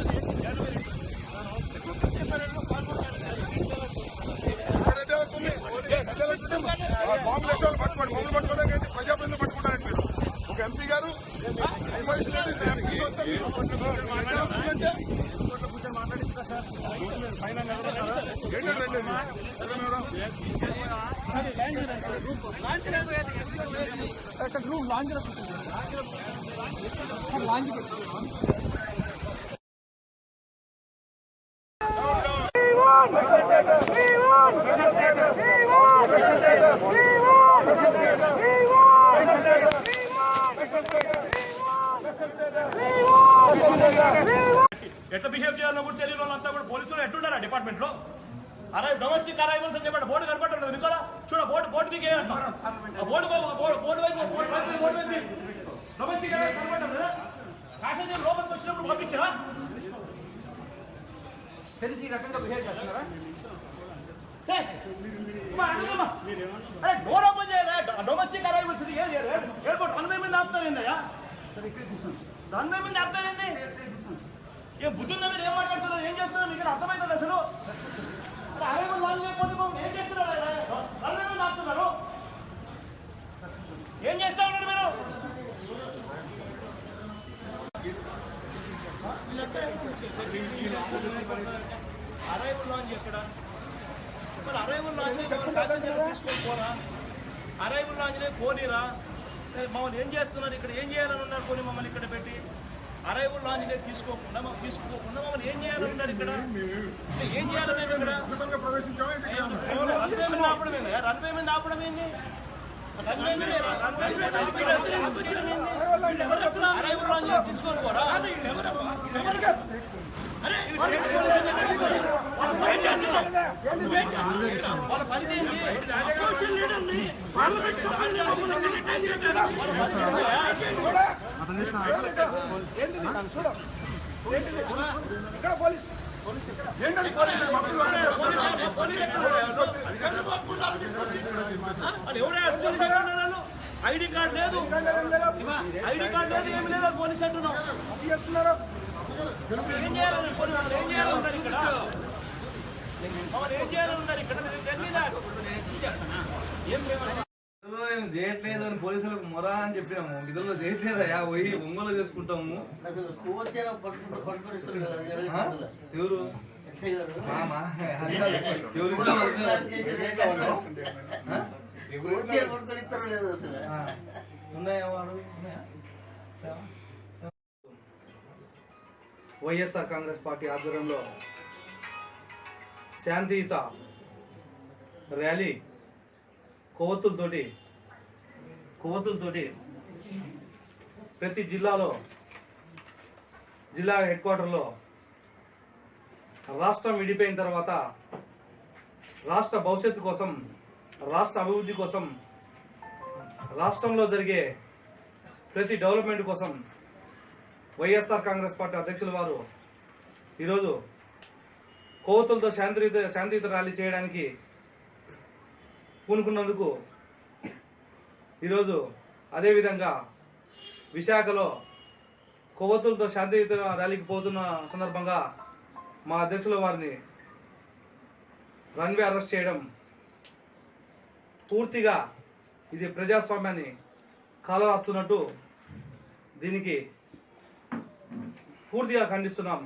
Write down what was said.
Act ఎక్కడైతే వస్తుంది? ఎక్కడైతే వస్తుంది? ఆ బాంబు వేసే వాళ్ళు పట్టుకోండి మమ్మల్ని పట్టుకోవడానికి ఏంటి? ప్రజాప్రతినిధులు పట్టుకుంటారండి మీరు ఒక ఎంపీ గారు ఎంపీ వస్తే మీరు అంటే ఏంటంటే రండి ఇది? ఎక్కడ మేడం? ఎట్లా బిహేవ్ చేయాలో కూడా తెలియని వాళ్ళంతా కూడా పోలీసులు ఎట్లున్నారా డిపార్ట్మెంట్లో అరే డొమెస్టిక్ అరైవల్స్ అని చెప్పండి. బోర్డు కనపడలేదు నికోలా చూడ బోర్డు బోర్డు దిగే బోర్డు బోర్డు వైపు బోర్డు వైపు బోర్డు వైపు డొమెస్టిక్ అరైవల్స్ కనపడడం లేదా? ప్యాసింజర్ లోపలికి వచ్చినప్పుడు పంపించరా? తెలిసి ఈ రకంగా బిహేవ్ చేస్తున్నారా. అరే డోర్ ఓపెన్ చేయరా డొమెస్టిక్ అరైవల్స్ ఎయిర్పోర్ట్ రన్వే మీద ఆపుతారు ఏందయ్యా రన్వే మీద ఆపుతారు ఏంది ఏం బుద్ధి ఉందా మీరు ఏం మాట్లాడుతున్నారు? ఏం చేస్తున్నారు? మీకు అర్థమవుతుంది అసలు. అరే అరైవల్ వాళ్ళు లేకపోతే ఏం చేస్తున్నారు మీద ఆపుతున్నారు ఏం చేస్తా ఉన్నారు మీరు? అరైవల్ లాంజ్ ఎక్కడ మరి అరైవల్ లాంజ్ తీసుకొని పోరా? అరైవల్ లాంజ్నే పోనీరా. ఏ, మమ్మల్ని ఏం చేస్తున్నారు? ఇక్కడ ఏం చేయాలని ఉన్నారు? కొని మమ్మల్ని ఇక్కడ పెట్టి. అరైవల్ లాంజ్నే తీసుకోకుండా మమ్మల్ని తీసుకోకుండా మమ్మల్ని ఏం చేయాలని ఉన్నారు ఇక్కడ ఏం చేయాలని ఇక్కడ? రన్వే మీద ఆపడం రన్వే మీద ఆపడం ఏంది? రన్వే మీద రన్వే మీద? అరైవల్ లాంజ్ తీసుకొని వాళ్ళు పని పార్లమెంట్ మమ్మల్ని entertain చేయట్లేదా? ఏంటని పోలీసు. ఎవరే పోలీస్? ఐడి కార్డు లేదు. ఐడి కార్డు లేదు? ఏమి లేదు పోలీస్ అంటున్నాం ఏం చేయాలని ఏం ఇక్కడ? ఏం చేయాలని ఉన్నారు ఇక్కడ? ఏం లేవని చేయట్లేదు అని పోలీసులకు మొరా అని చెప్పినాము విధుల్లో చేయట్లేదయా పోయి ఒంగోలు చేసుకుంటాము. ఎవరు. ఉన్నాయా వాడు? వైఎస్ఆర్ కాంగ్రెస్ పార్టీ ఆధ్వర్యంలో శాంతియుత ర్యాలీ కొవ్వొత్తులతోటి కొవ్వొత్తులతోటి ప్రతి జిల్లాలో జిల్లా హెడ్ క్వార్టర్లో రాష్ట్రం విడిపోయిన తర్వాత రాష్ట్ర భవిష్యత్తు కోసం రాష్ట్ర అభివృద్ధి కోసం రాష్ట్రంలో జరిగే ప్రతి డెవలప్మెంట్ కోసం వైఎస్ఆర్ కాంగ్రెస్ పార్టీ అధ్యక్షుల వారు ఈరోజు కోవతులతో శాంతియుత శాంతియుత ర్యాలీ చేయడానికి పూనుకున్నందుకు ఈరోజు అదేవిధంగా విశాఖలో కొవ్వొత్తులతో శాంతియుత ర్యాలీకి పోతున్న సందర్భంగా మా అధ్యక్షుల వారిని రన్వే అరెస్ట్ చేయడం పూర్తిగా ఇది ప్రజాస్వామ్యాన్ని కాలరాస్తున్నట్టు దీనికి పూర్తిగా ఖండిస్తున్నాం.